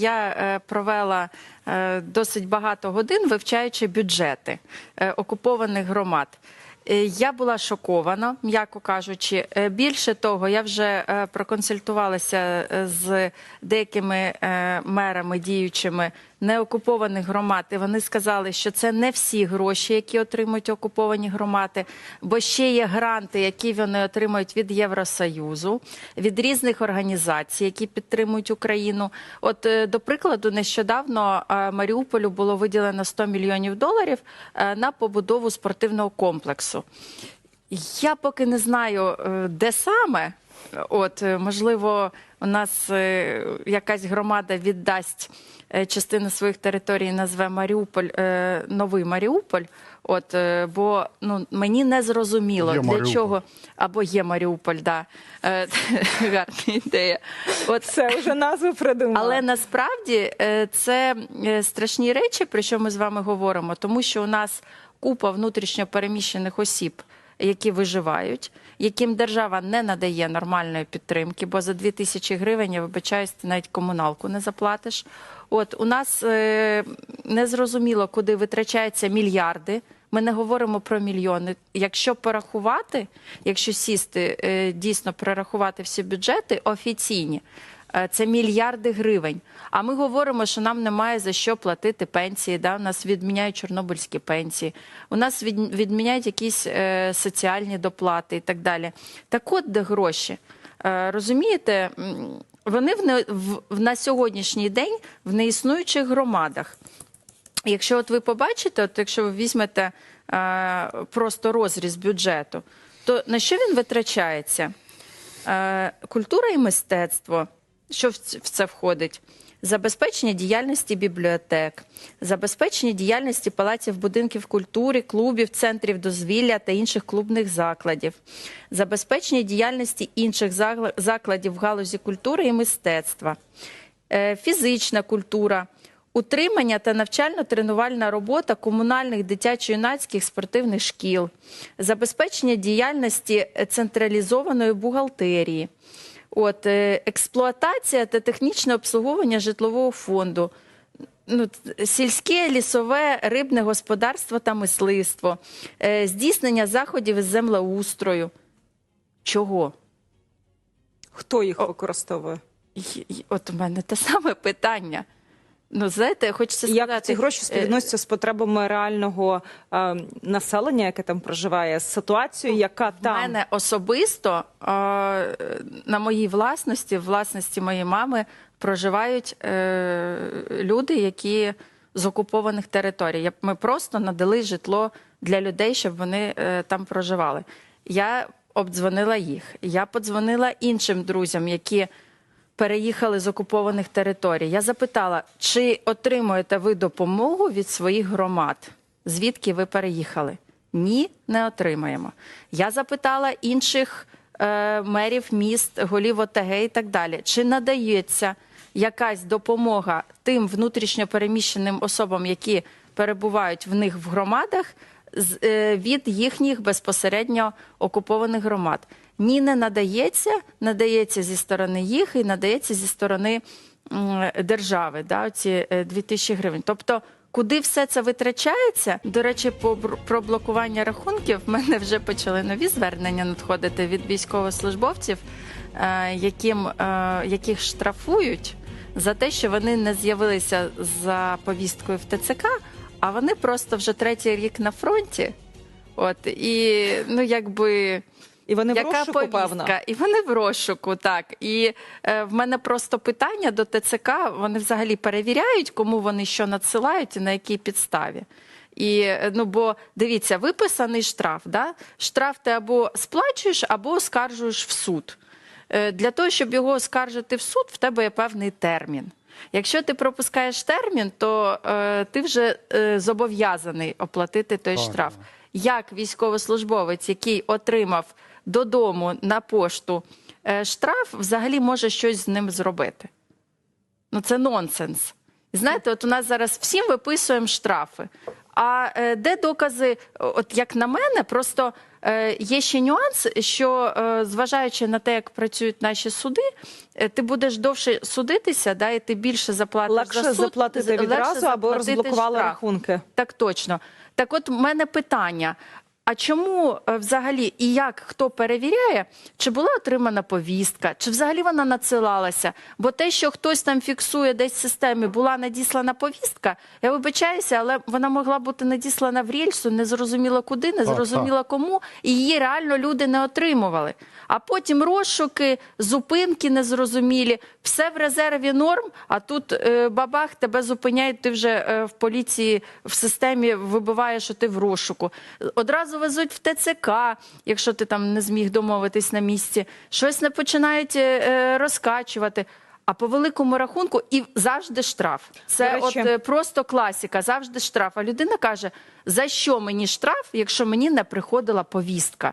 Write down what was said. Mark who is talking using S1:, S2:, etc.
S1: Я е, провела е, досить багато годин, вивчаючи бюджети е, окупованих громад. Я була шокована, м'яко кажучи. Більше того, я вже проконсультувалася з деякими мерами діючими неокупованих громад. І вони сказали, що це не всі гроші, які отримують окуповані громади, бо ще є гранти, які вони отримують від Євросоюзу, від різних організацій, які підтримують Україну. От, е, до прикладу, нещодавно е, Маріуполю було виділено 100 мільйонів доларів е, на побудову спортивного комплексу. Я поки не знаю, де саме. От, можливо, у нас е, якась громада віддасть е, частину своїх територій, назве Маріуполь, е, новий Маріуполь. От, бо ну, мені не зрозуміло,
S2: Є
S1: для
S2: Маріуполь.
S1: чого або є Маріуполь, да. Гарна ідея. От,
S3: Це вже назву придумали.
S1: але насправді це страшні речі, про що ми з вами говоримо, тому що у нас купа внутрішньо переміщених осіб, які виживають, яким держава не надає нормальної підтримки, бо за 2 тисячі гривень, я вибачаюсь, ти навіть комуналку не заплатиш. От у нас е, незрозуміло, куди витрачаються мільярди. Ми не говоримо про мільйони. Якщо порахувати, якщо сісти е, дійсно прорахувати всі бюджети офіційні, це мільярди гривень. А ми говоримо, що нам немає за що платити пенсії. Да? У нас відміняють чорнобильські пенсії, у нас відміняють якісь е, соціальні доплати і так далі. Так от де гроші. Е, розумієте, вони в, не, в, в на сьогоднішній день в неіснуючих громадах. Якщо от ви побачите, от якщо ви візьмете е, просто розріз бюджету, то на що він витрачається? Е, культура і мистецтво, що в це входить? Забезпечення діяльності бібліотек, забезпечення діяльності палаців будинків культури, клубів, центрів дозвілля та інших клубних закладів, забезпечення діяльності інших закладів в галузі культури і мистецтва, е, фізична культура, утримання та навчально-тренувальна робота комунальних дитячо-юнацьких спортивних шкіл, забезпечення діяльності е, централізованої бухгалтерії. От, е, експлуатація та технічне обслуговування житлового фонду, ну, сільське, лісове, рибне господарство та мисливство, е, здійснення заходів із землеустрою. Чого?
S3: Хто їх використовує?
S1: От у мене те саме питання. Ну, знаєте, хочеться сказати...
S3: як ці гроші
S1: е,
S3: співвідносяться з потребами реального е, населення, яке там проживає, з ситуацією, яка там У
S1: мене особисто е, на моїй власності, власності моєї мами, проживають е, люди, які з окупованих територій. Ми просто надали житло для людей, щоб вони е, там проживали. Я обдзвонила їх. Я подзвонила іншим друзям, які переїхали з окупованих територій. Я запитала, чи отримуєте ви допомогу від своїх громад? Звідки ви переїхали? Ні, не отримаємо. Я запитала інших е, мерів міст, голів ОТГ і так далі. Чи надається якась допомога тим внутрішньо переміщеним особам, які перебувають в них в громадах, з- е, від їхніх безпосередньо окупованих громад? Ні, не надається, надається зі сторони їх і надається зі сторони держави, да, ці 2000 гривень. Тобто, куди все це витрачається? До речі, по про блокування рахунків в мене вже почали нові звернення надходити від військовослужбовців, е, яким, е, яких штрафують за те, що вони не з'явилися за повісткою в ТЦК, а вони просто вже третій рік на фронті. От і ну якби.
S3: І вони в розшуку,
S1: повістка?
S3: певно.
S1: І вони в розшуку, так. І е, в мене просто питання до ТЦК. Вони взагалі перевіряють, кому вони що надсилають і на якій підставі. І е, ну бо дивіться, виписаний штраф. Да? Штраф ти або сплачуєш, або оскаржуєш в суд. Е, Для того, щоб його оскаржити в суд, в тебе є певний термін. Якщо ти пропускаєш термін, то е, ти вже е, зобов'язаний оплатити той
S2: Так,
S1: штраф. Як військовослужбовець, який отримав додому на пошту е, штраф, взагалі може щось з ним зробити? Ну це нонсенс. Знаєте, от у нас зараз всім виписуємо штрафи. А е, де докази, от як на мене, просто е, є ще нюанс, що е, зважаючи на те, як працюють наші суди, ти будеш довше судитися, да, і ти більше заплатиш
S3: Легше
S1: за суд,
S3: заплатити
S1: легше
S3: відразу або розблокували
S1: штраф.
S3: рахунки.
S1: Так точно. Так от в мене питання. А чому е, взагалі і як хто перевіряє, чи була отримана повістка, чи взагалі вона надсилалася? Бо те, що хтось там фіксує десь в системі, була надіслана повістка, я вибачаюся, але вона могла бути надіслана в рельсу, не зрозуміло куди, не зрозуміло кому, і її реально люди не отримували. А потім розшуки, зупинки незрозумілі, все в резерві норм. А тут е, бабах тебе зупиняють. Ти вже е, в поліції в системі вибиваєш, що ти в розшуку. Одразу везуть в ТЦК, якщо ти там не зміг домовитись на місці. Щось не починають е, е, розкачувати. А по великому рахунку і завжди штраф. Це
S3: речі-
S1: от е, просто класіка, завжди штраф. А людина каже: за що мені штраф, якщо мені не приходила повістка?